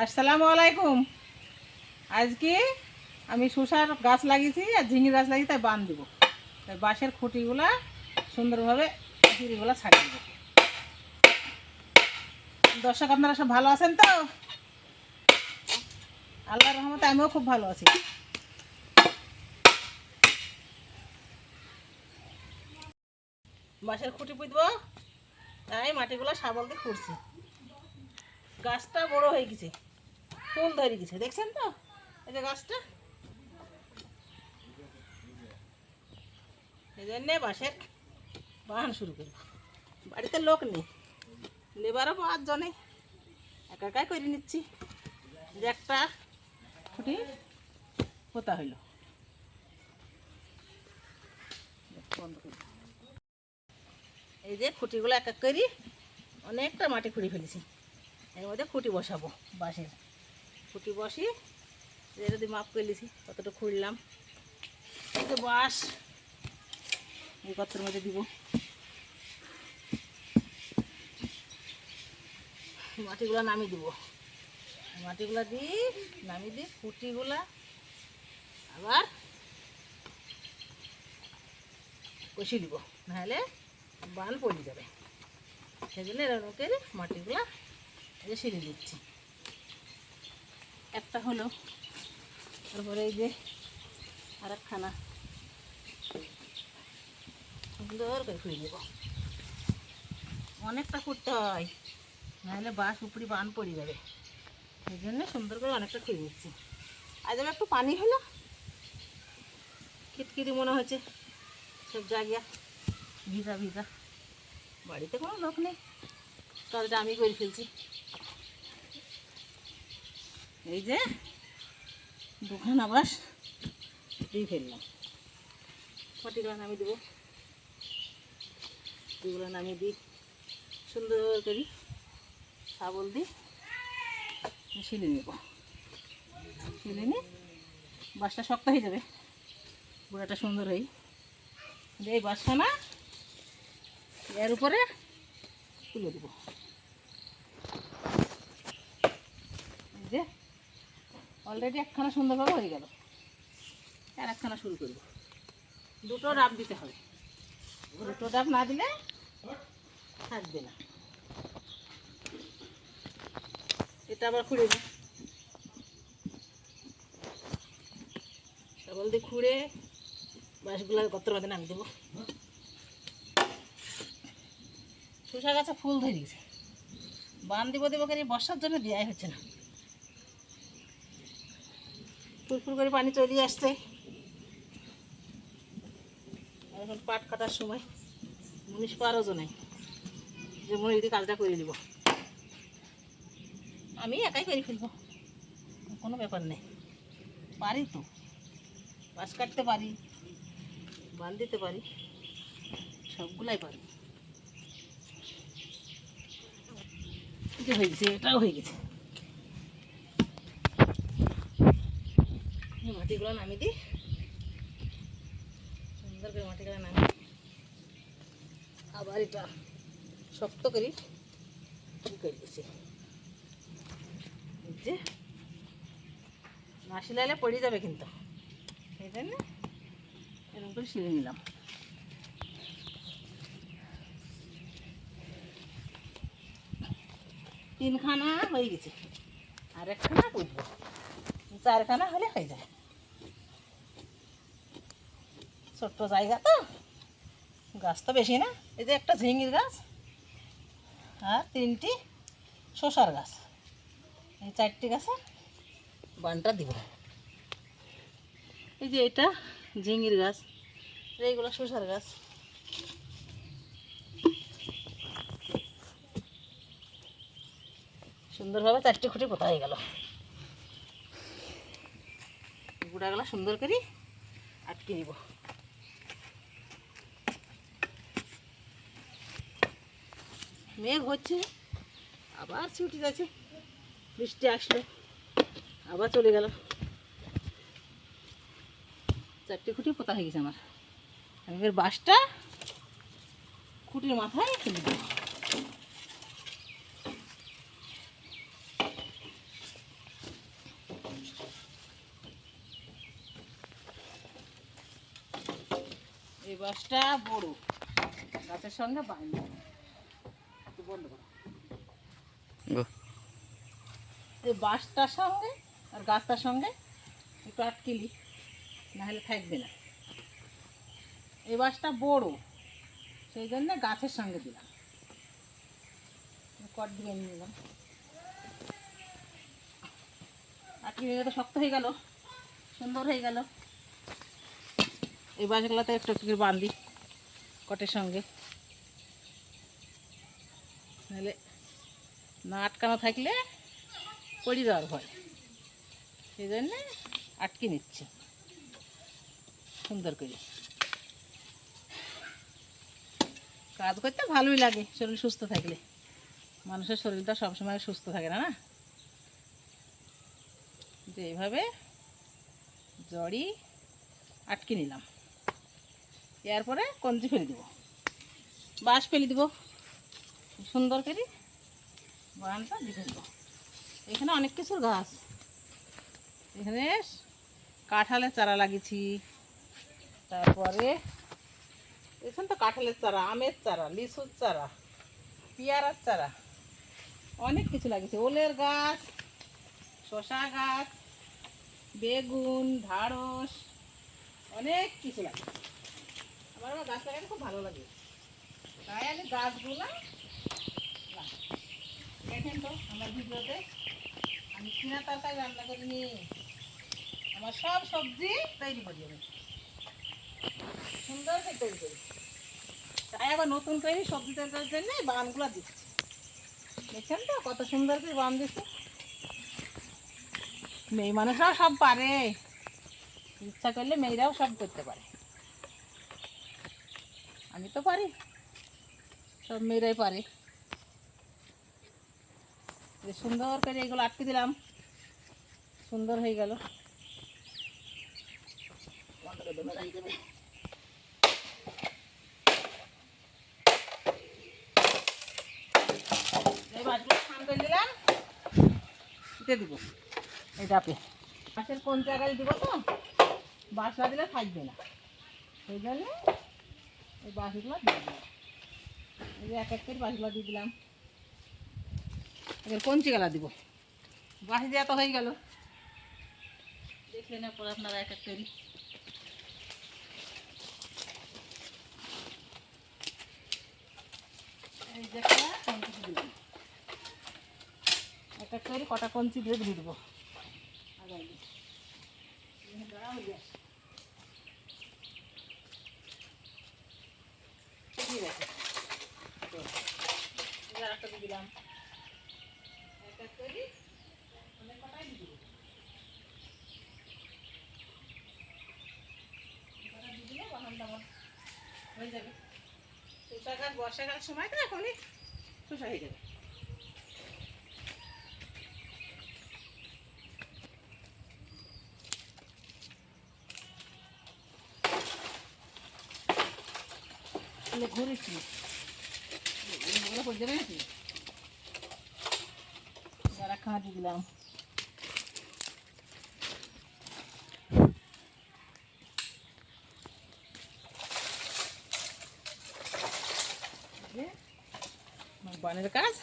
আসসালামু আলাইকুম। আজকে আমি শসার গাছ লাগিয়েছি আর ঝিঙে গাছ লাগিয়ে তাই বান দেবো। তাই বাঁশের খুঁটিগুলা সুন্দরভাবে ঝিরিগুলো ছাড়িয়ে দেবো। দর্শক, আপনারা সব ভালো আছেন তো? আল্লাহর রহমতে আমিও খুব ভালো আছি। বাঁশের খুঁটি পুঁতবো, তাই মাটিগুলো শাবল দিয়ে খুঁড়ছি। গাছটা বড় হয়ে গেছে, ফুল ধরে গেছে, দেখছেন তো? এই যে গাছটা। এই জন্যে বাঁশের বাহান শুরু করব বাড়িতে লোক নেই লেবারও পাঁচজনে একা একাই করে নিচ্ছি। যে একটা খুঁটি পোতা হইল। এই যে খুঁটিগুলো এক এক করি, অনেকটা মাটি খুঁড়ি ফেলেছি। এর মধ্যে খুঁটি বসাবো, বাঁশের। খুঁটি বসি এটা দিয়ে মাপ করে লিছি কতটা খুঁড়লাম। বাঁশ, এই কতর মধ্যে দিব। মাটিগুলো নামিয়ে দিব। মাটিগুলো দিই নামিয়ে দিই খুঁটিগুলা আবার কষিয়ে দিব। নাহলে বান পড়ে যাবে। সেই জন্য এরকম মাটিগুলা যে সিঁড়ি দিচ্ছি একটা হলো, তারপরে এই যে আর একখানা সুন্দর করে খুঁড়ে দেবো অনেকটা খুঁড়তে হয়, নাহলে বাস উপরি বান পড়ে যাবে। সেই জন্য সুন্দর করে অনেকটা খুঁড়ে দিচ্ছি আজ আমি একটু পানি হলো খিটখিরি মনে হচ্ছে সব জায়গা ভিজা ভিজা। বাড়িতে কোনো লোক নেই। কাজটা আমি করে ফেলছি। এই যে দুখানা বাস দিয়ে ফেললাম। মাটিগুলো নামিয়ে দেবো। এগুলো নামিয়ে দিই। সুন্দর করি শাবল দিই শিলে নেব। শিলে নিয়ে বাসটা শক্ত হয়ে যাবে। বুড়াটা সুন্দর যে এই বাসখানা এর উপরে তুলে দেবো। এই যে অলরেডি একখানা সুন্দরভাবে হয়ে গেল। আর একখানা শুরু করব। দুটো ডাব দিতে হবে। দুটো ডাব না দিলে থাকবে না। এটা আবার খুঁড়ে দিই সবল দিয়ে খুঁড়ে বাঁশগুলো গত্র মধ্যে নামিয়ে দেবো। শসা গাছে ফুল ধরে গেছে বান দিব দেবো করে বর্ষার জন্য দেওয়াই হচ্ছে না। ফুরফুর করে পানি চলে আসছে। এখন পাট কাটার সময়। মুনিশ পারও নেই। যে মনে যদি কাজটা করে দিব আমি একাই করে ফেলব। কোনো ব্যাপার নেই। পারি তো। বাস কাটতে পারি। বান দিতে পারি। সবগুলাই পারি। হয়ে গেছে, এটাও হয়ে গেছে এই মাটিগুলো নামিয়ে দিই। সুন্দর করে মাটিগুলো নামিয়ে আবার এটা শক্ত করি। করে এই যে, না শিলাইলে পড়ে যাবে কিন্তু। সেই জন্য এরকম করে শিলে নিলাম। তিনখানা হয়ে গেছে। আর একখানা করব। চারখানা হলে হয়ে যায়। ছোট্ট জায়গা তো। গাছ তো বেশি না। এই যে একটা ঝিঙির গাছ আর তিনটি শসার গাছ। এই চারটি গাছে বানটা দিব। এই যে এটা ঝিঙির গাছ এইগুলো শসার গাছ। সুন্দরভাবে চারটি খুঁটি পোতা হয়ে গেল। গুঁড়াগুলো সুন্দর করে আটকে দিব মেঘ হচ্ছে। আবার ছুটি যাচ্ছে। বৃষ্টি আসলো। আবার চলে গেল। চারটে খুঁটি পোতা হয়ে গেছে আমার। আমি এবার বাসটা খুঁটির মাথায় ফেলে দিই এই বাসটা বড়। গাছের সঙ্গে বাইরে। বাঁশটার সঙ্গে আর গাছটার সঙ্গে একটু আটকিলি নাহলে থাকবে না। এই বাঁশটা বড় সেই জন্য গাছের সঙ্গে দিলাম। কট দিয়ে নিলাম। আটকে তো শক্ত হয়ে গেল সুন্দর হয়ে গেল। এই বাঁশগুলোতে একটু একটু বাঁধি কটের সঙ্গে। নাহলে না আটকানো থাকলে পড়ে যাওয়ার ভয় সেই জন্যে আটকে নিচ্ছে। সুন্দর করে। কাজ করতে ভালোই লাগে শরীর সুস্থ থাকলে। মানুষের শরীরটা সবসময় সুস্থ থাকে না না? যে এইভাবে জড়ি আটকে নিলাম। এরপরে কঞ্চি ফেলে দিব। বাঁশ ফেলে দিব। সুন্দর করে বাগানটা দেখে দেবো এখানে অনেক কিছুর গাছ। এখানে কাঁঠালের চারা লাগিয়েছি। তারপরে এখানে তো কাঁঠালের চারা, আমের চারা, লিচুর চারা, পেয়ারার চারা, অনেক কিছু লাগিয়েছি। ওলের গাছ শশা গাছ, বেগুন ঢাড়স অনেক কিছু লাগে আমার আমার গাছ লাগাতে খুব ভালো লাগে। তাই আমি গাছগুলো দেখেন তো আমার ভিডিওতে আমি রান্না আমার সব সবজি তৈরি করি আমি। সুন্দর করে তৈরি করি। তাই আবার নতুন করে সবজি তরকারির জন্য বানগুলো দিচ্ছি। দেখছেন তো কত সুন্দর করে বান দিচ্ছে। মেয়ে মানুষরাও সব পারে। ইচ্ছা করলে মেয়েরাও সব করতে পারে। আমি তো পারি। সব মেয়েরাই পারে। সুন্দর করে এইগুলো আটকে দিলাম। সুন্দর হয়ে গেল। নিলাম দিতে দিব। এই ডাপে বাঁশের কোন জায়গায় দিব তো? না দিলে থাকবে না। সেই জন্য এই বাঁশগুলো দিয়ে দিলাম। এই এক এক করে বাঁশগুলো দিয়ে দিলাম। এবার কঞ্চি গালা দিব। বাঁশ দেওয়া তো হয়ে গেল। দেখলেন পরে আপনারা এক এক কঞ্চি এক এক কটা কঞ্চি দিয়ে দিয়ে দেবো। আগাই। ঠিক আছে দিলাম এক এক করে অনেক কটাই দিয়ে দেবো কটা দিয়ে দিলে বাগানটা আমার হয়ে যাবে। শসা গাছ বর্ষাকালের সময় হয়ে যাবে। ঘুরেছি যাবে নাকি? যারা খাওয়া দিলাম। বানের কাজ।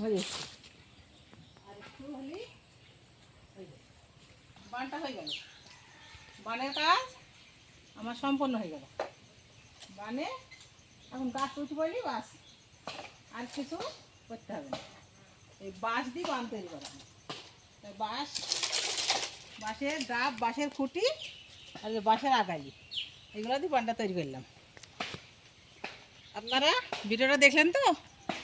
হয়ে আর একটু যাবে বানটা হয়ে গেল। বানের কাজ আমার সম্পন্ন হয়ে গেল। বানে এখন গাছ উঠে পড়লি বাস। আর কিছু করতে হবে না। এই বাঁশ দিয়ে বান তৈরি করা বাঁশ, বাঁশের ডাব, বাঁশের খুঁটি, আর বাঁশের আগালি, এগুলো দিয়ে বানটা তৈরি করলাম। আপনারা ভিডিওটা দেখলেন তো?